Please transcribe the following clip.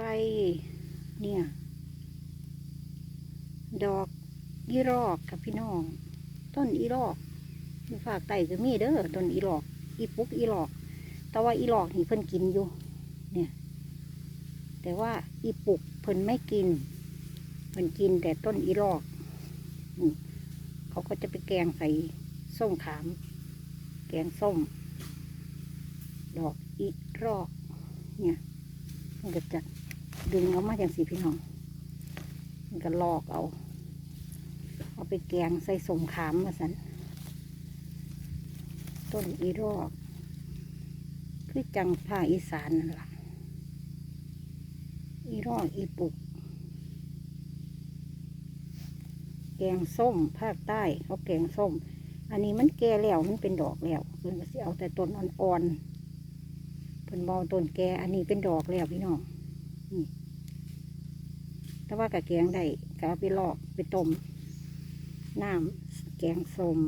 อะไร เนี่ย ดอกอีรอกกับพี่น้อง ต้นอีรอกอยู่ภาคใต้ก็มีเด้อต้นอีรอก อีปุกอีรอก แต่ว่าอีรอกนี่เพิ่นกินอยู่ เนี่ย แต่ว่าอีปุกเพิ่นไม่กินเพิ่นกินแต่ต้นอีรอกเขาก็จะไปแกงใส่ส้มขาม แกงส้ม ดอกอีรอก เนี่ยมันก็จะ ดึงออกมาอย่างสีพี่น้องมันก็ลอกเอา เอาไปแกงใส่สมขามมาสันต้นอีรอกคือจังภาคอีสานนั่นแหละอีรอกอีปุก แกงส้มภาคใต้เขาแกงส้ม อันนี้มันแก่แล้วมันเป็นดอกแล้วเพิ่นก็สิเอาแต่ต้นอ่อนๆเพิ่นบอต้นแก่อันนี้เป็นดอกแล้วพี่น้อง แต่ว่ากะแกงได้ก็เอาไปลอกไปต้มน้ำแกงส้ม